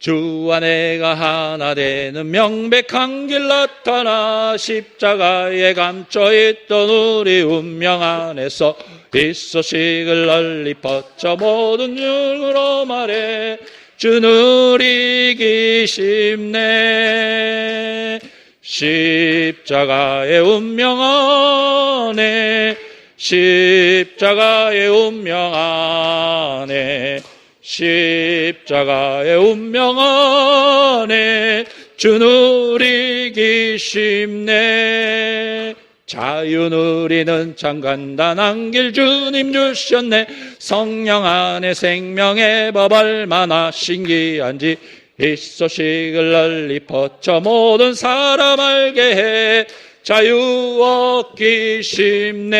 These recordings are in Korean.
주와 내가 하나 되는 명백한 길 나타나 십자가에 감춰 있던 우리 운명 안에서 이 소식을 널리 퍼져 모든 육으로 말해 주 누리기 쉽네 십자가의 운명 안에 십자가의 운명 안에 십자가의 운명 안에 주 누리기 쉽네. 자유 누리는 참 간단한 길 주님 주셨네. 성령 안에 생명의 법 얼마나 신기한지 이 소식을 널리 퍼쳐 모든 사람 알게 해. 자유 얻기 쉽네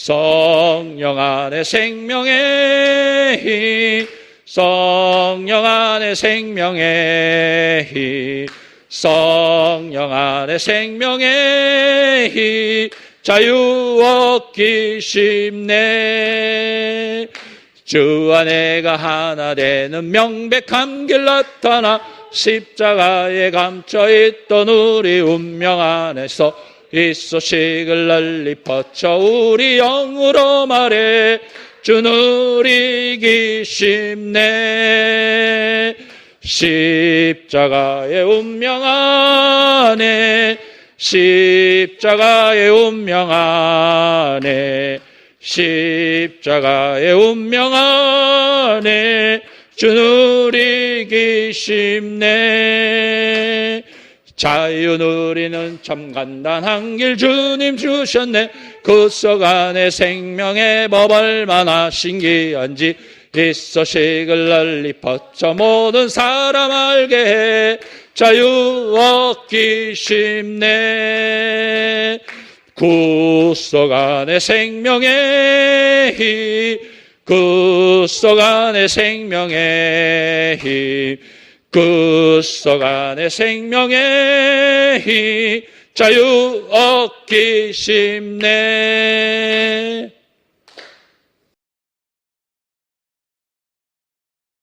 성령 안에 생명의 힘 성령 안에 생명의 힘 성령 안에 생명의 힘 자유 얻기 쉽네 주와 내가 하나 되는 명백한 길 나타나 십자가에 감춰 있던 우리 운명 안에서 이 소식을 널리 퍼쳐 우리 영으로 말해. 주 누리기 쉽네. 십자가의 운명 안에 십자가의 운명 안에 십자가의 운명 안에 주 누리기 쉽네 자유 누리는 참 간단한 길 주님 주셨네. 그속 안에 생명의 법 얼마나 신기한지 이 소식을 널리 퍼쳐 모든 사람 알게 해. 자유 얻기 쉽네. 구속 안에 생명의 힘, 구속 안에 생명의 힘, 구속 안에 생명의 힘, 자유 얻기 쉽네.